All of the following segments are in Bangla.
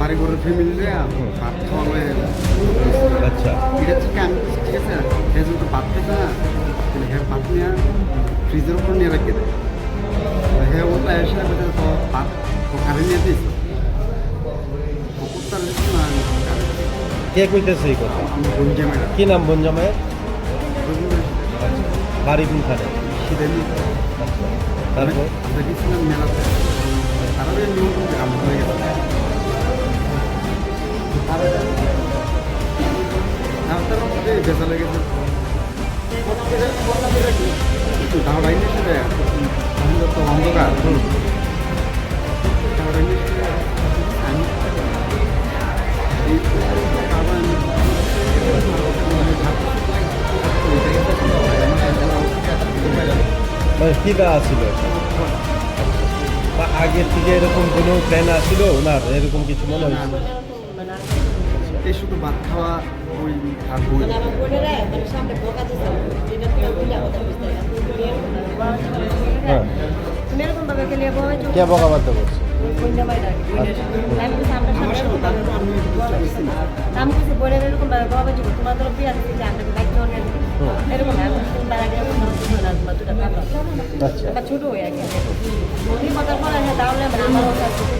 বাড়ি ঘরের ফ্যামিলিরে ভাত খাওয়ানো হয়ে গেছে। আচ্ছা। এটা আমি ঠিক আছে? হ্যাঁ যদি ভাত খেতে না। তাহলে হ্যাঁ ভাত নিয়ে ফ্রিজের উপর নিয়ে রেখে দেয় তো হ্যাঁ ওটা এসে তো ভাত ওখানে নিয়ে দিস। কে কইতেছে এই কথা? কি নাম বনজামায়ের বাড়ি কোনখানে? আচ্ছা। তারপর? মেলাতে। মানে ছিল? আগের থেকে এরকম কোনো প্ল্যান আসছিল ওনার এরকম কিছু মনে হয়েছে এই শুধু ভাত খাওয়া ওই আর বই। মানে মানে হ্যাঁ। কে করছে? আমি কিছু এরকম ভাবে বাবা তোমার তো বিয়া যে আমরা বাইক ধরে এরকম আমি তার আগে আচ্ছা। বা ছোট হয়ে গেছে। কথা বলে তাহলে আমার কাছে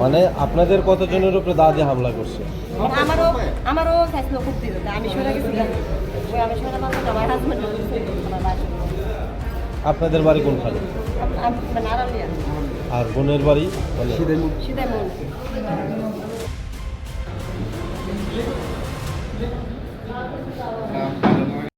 মানে আপনাদের কতজনের উপরে দাদি হামলা করছে? আপনাদের বাড়ি কোন খালি আর বোনের বাড়ি?